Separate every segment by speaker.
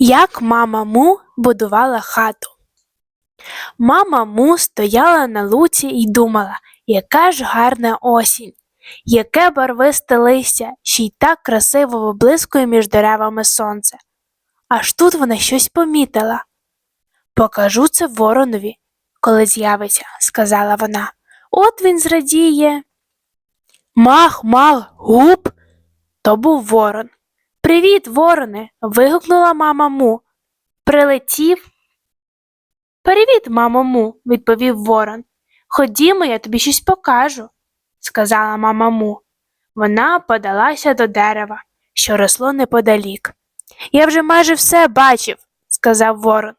Speaker 1: Як мама Му будувала хату. Мама Му стояла на луці і думала, яка ж гарна осінь, яке барвисте листя, ще й так красиво виблискує між деревами сонце. Аж тут вона щось помітила. Покажу це воронові, коли з'явиться, сказала вона. От він зрадіє. Мах, мах, гуп. То був ворон. Привіт, вороне. вигукнула мама Му. Прилетів. Привіт, мамо Му, відповів ворон. Ходімо, я тобі щось покажу, сказала мама Му. Вона подалася до дерева, що росло неподалік. Я вже майже все бачив, сказав ворон.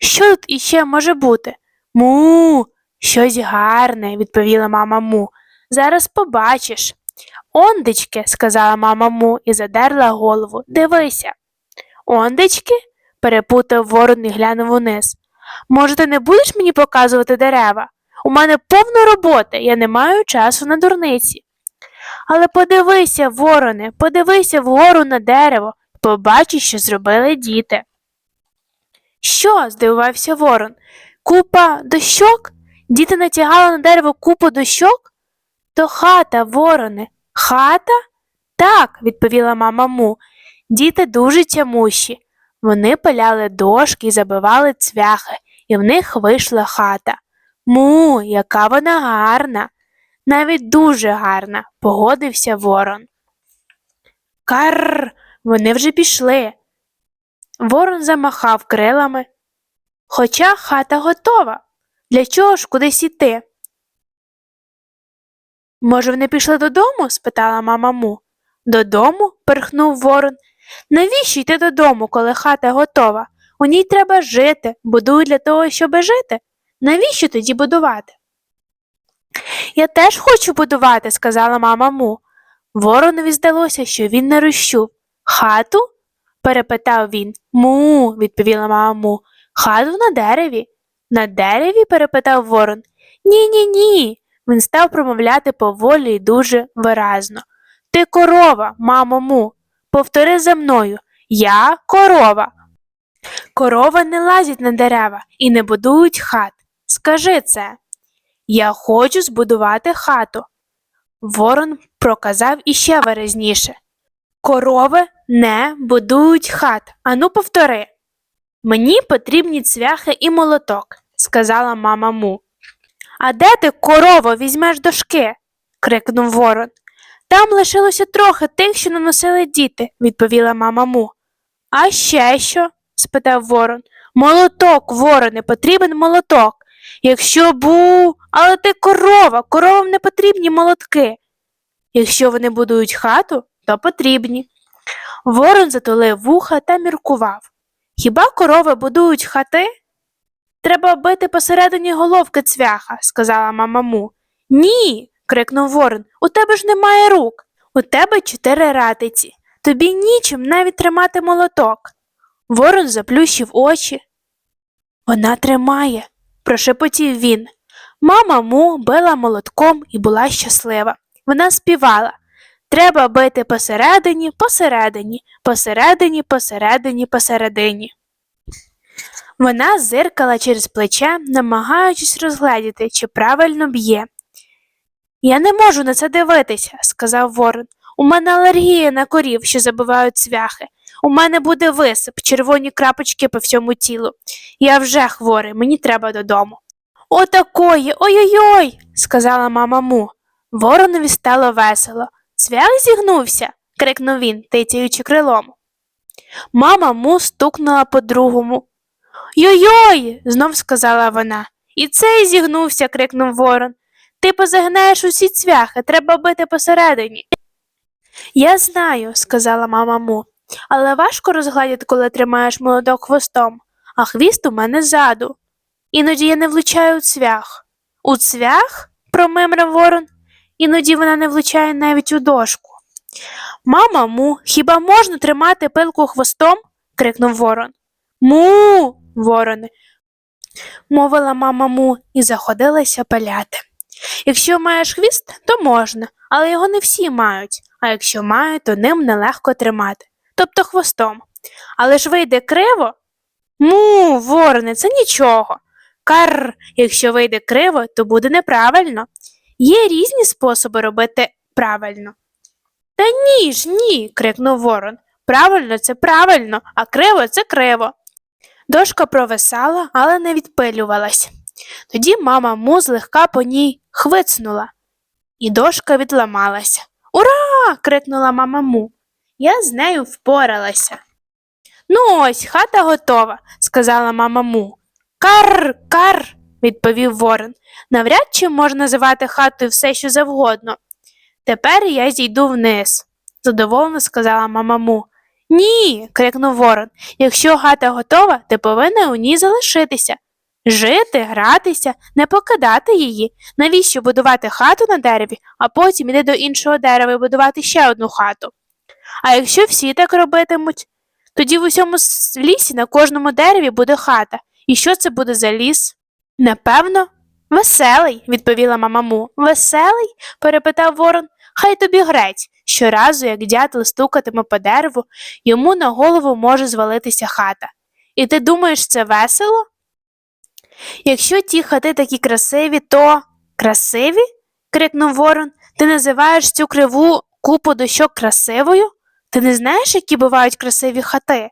Speaker 1: Що тут іще може бути? Му, щось гарне, відповіла мама Му. Зараз побачиш. Ондечки, сказала мама Му і задерла голову. Дивися. Ондечки? перепутав ворон і глянув униз. Може, ти не будеш мені показувати дерева? У мене повно роботи, я не маю часу на дурниці. Але подивися, вороне, подивися вгору на дерево, побачиш, що зробили діти. Що? здивувався ворон. Купа дощок? Діти натягали на дерево купу дощок? То хата, вороне, хата? Так, відповіла мама Му. Діти дуже тямущі. Вони пиляли дошки і забивали цвяхи, і в них вийшла хата. Му, яка вона гарна, навіть дуже гарна, погодився ворон. Карр, вони вже пішли. Ворон замахав крилами. Хоча хата готова. Для чого ж кудись іти? Може, вони пішли додому? спитала мама Му. Додому? перхнув ворон. Навіщо йти додому, коли хата готова? У ній треба жити, будують для того, щоби жити. Навіщо тоді будувати? Я теж хочу будувати, сказала мама Му. Воронові здалося, що він не розчув. Хату? перепитав він. Му, відповіла мама Му. Хату на дереві. На дереві? перепитав ворон. Ні, ні, ні. Він став промовляти поволі і дуже виразно. Ти корова, мамо Му. Повтори за мною Я корова. Корова не лазять на дерева і не будують хат. Скажи це. Я хочу збудувати хату. Ворон проказав іще виразніше. Корови не будують хат. Ану, повтори. Мені потрібні цвяхи і молоток, сказала мама Му. А де ти, корово, візьмеш дошки? крикнув ворон. Там лишилося трохи тих, що наносили діти, відповіла мама Му. А ще що? спитав ворон. Молоток, вороне, потрібен молоток. Якщо бу. Але ти корова, коровам не потрібні молотки. Якщо вони будують хату, то потрібні. Ворон затулив вуха та міркував. Хіба корови будують хати? Треба бити посередині головки цвяха, сказала мама Му. Ні. крикнув ворон. У тебе ж немає рук. У тебе чотири ратиці. Тобі нічим навіть тримати молоток. Ворон заплющив очі. Вона тримає, прошепотів він. Мама му била молотком і була щаслива. Вона співала Треба бити посередині, посередині, посередині, посередині, посередині. Вона зиркала через плече, намагаючись розгледіти, чи правильно б'є. Я не можу на це дивитися, сказав ворон. У мене алергія на корів, що забивають цвяхи. У мене буде висип, червоні крапочки по всьому тілу. Я вже хворий, мені треба додому. Отакої, ой-ой-ой, сказала мама Му. Воронові стало весело. Цвях зігнувся, крикнув він, тицяючи крилом. Мама Му стукнула по другому. Йой-йой, знов сказала вона. І цей зігнувся, крикнув ворон. Ти позагинаєш усі цвяхи, треба бити посередині. Я знаю, сказала мама Му, але важко розгладити, коли тримаєш молодок хвостом, а хвіст у мене ззаду. Іноді я не влучаю у цвях. У цвях? промимрив ворон. Іноді вона не влучає навіть у дошку. Мама му, хіба можна тримати пилку хвостом? крикнув ворон. Му, вороне, мовила мама му і заходилася пиляти. Якщо маєш хвіст, то можна, але його не всі мають, а якщо мають, то ним нелегко тримати, тобто хвостом. але ж вийде криво. Му, вороне, це нічого. Карр, якщо вийде криво, то буде неправильно. Є різні способи робити правильно. Та ні ж, ні, крикнув ворон. Правильно це правильно, а криво це криво. Дошка провисала, але не відпилювалась. Тоді мама му злегка по ній хвицнула, і дошка відламалася. Ура! крикнула мама му. Я з нею впоралася. Ну ось, хата готова, сказала мама му. Кар, кар, відповів ворон. Навряд чи можна називати хатою все, що завгодно. Тепер я зійду вниз, задоволено сказала мама му. Ні, крикнув ворон. Якщо хата готова, ти повинна у ній залишитися. Жити, гратися, не покидати її. Навіщо будувати хату на дереві, а потім іти до іншого дерева і будувати ще одну хату? А якщо всі так робитимуть, тоді в усьому лісі на кожному дереві буде хата. І що це буде за ліс? Напевно, веселий, відповіла мама му. Веселий? перепитав ворон. Хай тобі грець. Щоразу, як дятел стукатиме по дереву, йому на голову може звалитися хата. І ти думаєш, це весело? Якщо ті хати такі красиві, то красиві? крикнув ворон. Ти називаєш цю криву купу дощок красивою? Ти не знаєш, які бувають красиві хати?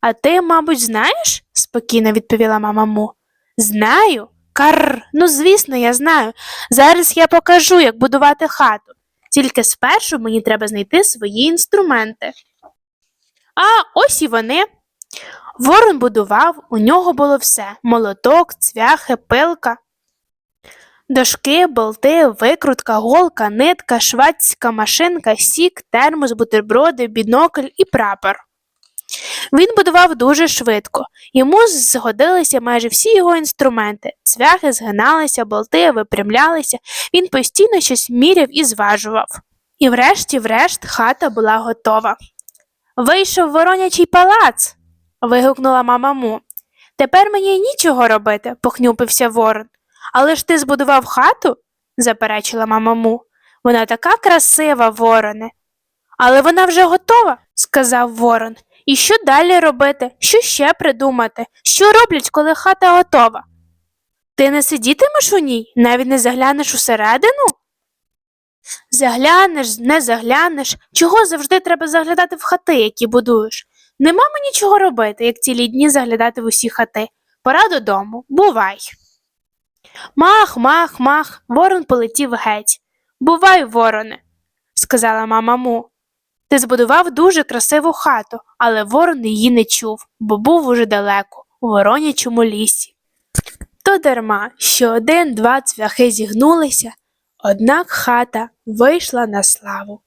Speaker 1: А ти, мабуть, знаєш? спокійно відповіла мама му. Знаю. Карр, ну звісно, я знаю. Зараз я покажу, як будувати хату. Тільки спершу мені треба знайти свої інструменти. А ось і вони. Ворон будував, у нього було все молоток, цвяхи, пилка. Дошки, болти, викрутка, голка, нитка, швацька машинка, сік, термос, бутерброди, бінокль і прапор. Він будував дуже швидко. Йому згодилися майже всі його інструменти. Цвяхи згиналися, болти випрямлялися, він постійно щось міряв і зважував. І врешті-врешт хата була готова. Вийшов воронячий палац. вигукнула мама му. Тепер мені нічого робити, похнюпився ворон. Але ж ти збудував хату? заперечила мама му. Вона така красива, вороне. Але вона вже готова, сказав ворон. І що далі робити? Що ще придумати? Що роблять, коли хата готова? Ти не сидітимеш у ній, навіть не заглянеш усередину? Заглянеш, не заглянеш. Чого завжди треба заглядати в хати, які будуєш? Нема мені чого робити, як цілі дні заглядати в усі хати. Пора додому, бувай. Мах, мах, мах, ворон полетів геть. Бувай, вороне, сказала мама му. Ти збудував дуже красиву хату, але ворон її не чув, бо був уже далеко, у воронячому лісі. То дарма, що один-два цвяхи зігнулися, однак хата вийшла на славу.